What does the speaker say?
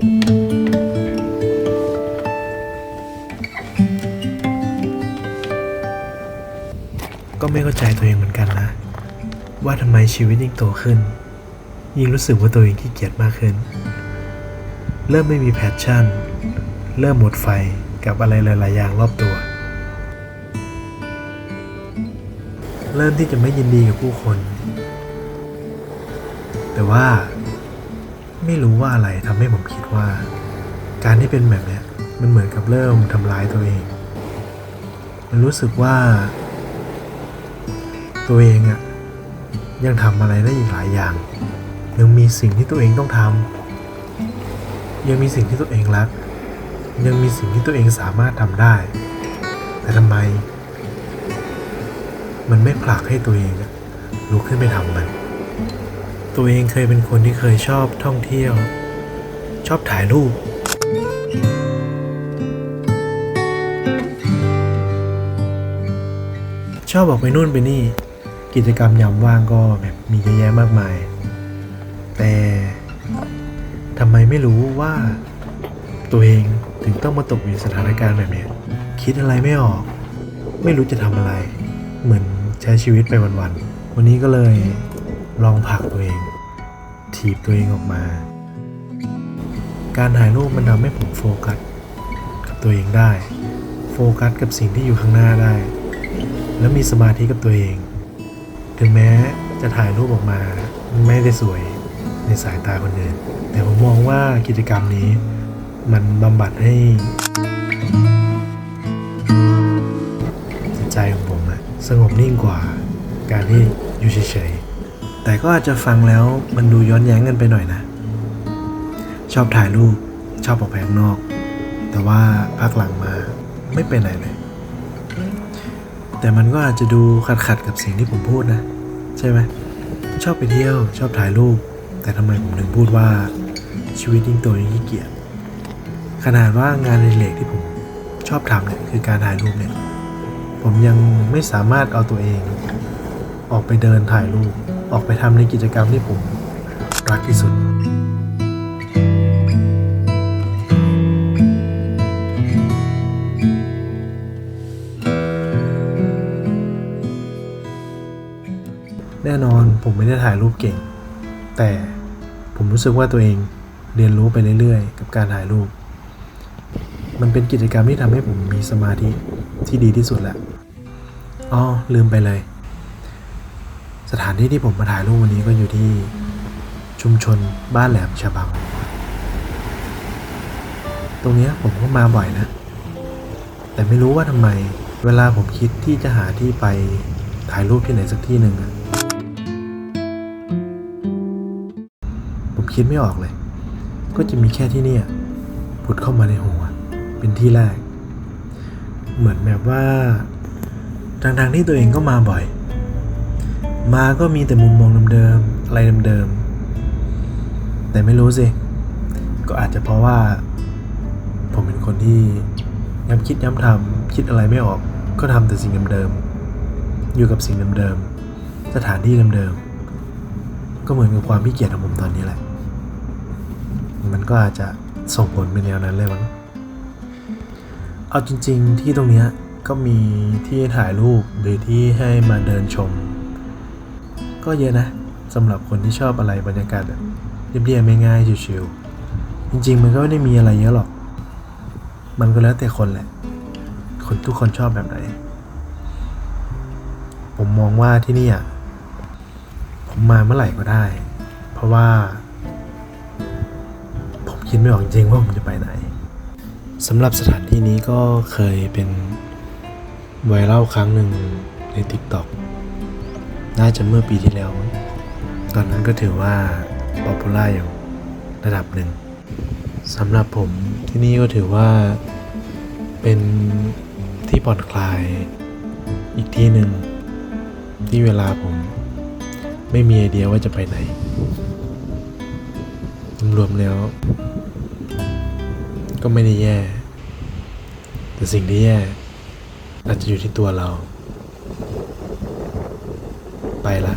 ก็ไม่เข้าใจตัวเองเหมือนกันนะ ว่าทำไมชีวิตยิ่งโตขึ้น ยิ่งรู้สึกว่าตัวเองขี้เกียจมากขึ้น เริ่มไม่มีแพชชั่น เริ่มหมดไฟกับอะไรหลาย ๆ อย่างรอบตัว เริ่มที่จะไม่ยินดีกับผู้คน แต่ว่า ไม่รู้ว่าอะไรทำให้ผมคิดว่า การที่เป็นแบบเนี้ยมันเหมือนกับเริ่มทำร้ายตัวเอง มันรู้สึกว่า ตัวเองอะยังทำอะไรได้อีกหลายอย่าง ยังมีสิ่งที่ตัวเองต้องทำยังมีสิ่งที่ตัวเองรัก ยังมีสิ่งที่ตัวเองสามารถทำได้ แต่ทำไม มันไม่ผลักให้ตัวเองลุกขึ้นไปทำมัน ตัวเองเคยเป็นคนที่เคยชอบท่องเที่ยว ชอบถ่ายรูป ชอบออกไปนู่นไปนี่ กิจกรรมยามว่างก็แบบมีเยอะแยะมากมาย แต่ทำไมไม่รู้ว่า ตัวเองถึงต้องมาตกอยู่สถานการณ์แบบนี้ คิดอะไรไม่ออก ไม่รู้จะทำอะไร เหมือนใช้ชีวิตไปวันๆ วันนี้ก็เลย ลองผลักตัวเอง ถีบตัวเองออกมา การถ่ายรูปมันทำให้ผมโฟกัสกับตัวเองได้ โฟกัสกับสิ่งที่อยู่ข้างหน้าได้ แล้วมีสมาธิกับตัวเอง ถึงแม้จะถ่ายรูปออกมาไม่ได้สวยในสายตาคนอื่น แต่ผมมองว่ากิจกรรมนี้ มันบำบัดให้จิตใจของผมอะสงบนิ่งกว่าการที่อยู่เฉย แต่ก็อาจจะฟังแล้วมันดูย้อนแย้งกันไปหน่อยนะ ชอบถ่ายรูปชอบออกไปข้างนอก แต่ว่าพักหลังมาไม่เป็นเลย แต่มันก็อาจจะดูขัดขัดกับสิ่งที่ผมพูดนะ ใช่ไหมชอบไปเที่ยวชอบถ่ายรูป แต่ทำไมผมถึงพูดว่าชีวิตยิ่งโตยิ่งขี้เกียจขนาดว่างานในเหล็กที่ผมชอบทำเนี่ยคือการถ่ายรูปเนี่ย ผมยังไม่สามารถเอาตัวเอง ออกไปเดินถ่ายรูป ออกไปทำในกิจกรรมที่ผมรักที่สุดแน่นอนผมไม่ได้ถ่ายรูปเก่ง แต่ผมรู้สึกว่าตัวเองเรียนรู้ไปเรื่อยๆ กับการถ่ายรูป มันเป็นกิจกรรมที่ทำให้ผมมีสมาธิที่ดีที่สุดแหล้วอ๋อลืมไปเลย สถานที่ที่ผมมาถ่ายรูปวันนี้ก็อยู่ที่ชุมชนบ้านแหลมฉบัง ตรงนี้ผมก็มาบ่อยนะ แต่ไม่รู้ว่าทำไม เวลาผมคิดที่จะหาที่ไปถ่ายรูปที่ไหนสักที่หนึ่งผมคิดไม่ออกเลย ก็จะมีแค่ที่นี่ผุดเข้ามาในหัวเป็นที่แรก เหมือนแบบว่าทางๆที่ตัวเองก็มาบ่อย มาก็มีแต่มุมมองเดิมๆอะไรเดิมๆแต่ไม่รู้สิ ก็อาจจะเพราะว่า ผมเป็นคนที่ย้ำคิดย้ำทำคิดอะไรไม่ออก ก็ทำแต่สิ่งเดิมๆอยู่กับสิ่งเดิมๆสถานที่เดิมๆก็เหมือนกับความขี้เกียจของผมตอนนี้แหละ มันก็อาจจะส่งผลเป็นแนวนั้นเลยมั้งเอาจริง ๆ ที่ตรงเนี้ยก็มีที่ถ่ายรูปหรือที่ให้มาเดินชม ก็เยอะนะสำหรับคนที่ชอบอะไรบรรยากาศแบบเรียบๆง่ายๆชิวๆจริง ๆ มันก็ไม่ได้มีอะไรเยอะหรอก มันก็แล้วแต่คนแหละ คนทุกคนชอบแบบไหน ผมมองว่าที่นี่อะผมมาเมื่อไหร่ก็ได้ เพราะว่า ผมคิดไม่ออกจริงๆว่าผมจะไปไหนสำหรับสถานที่นี้ก็เคยเป็นไวรัลครั้งหนึ่งใน TikTok น่าจะเมื่อปีที่แล้ว ตอนนั้นก็ถือว่าป๊อปปูล่าอยู่ระดับหนึ่งสำหรับผมที่นี่ก็ถือว่าเป็นที่ผ่อนคลายอีกที่หนึ่งที่เวลาผมไม่มีไอเดียว่าจะไปไหน รวมๆแล้ว ก็ไม่ได้แย่ แต่สิ่งที่แย่อาจจะอยู่ที่ตัวเรา ไปละ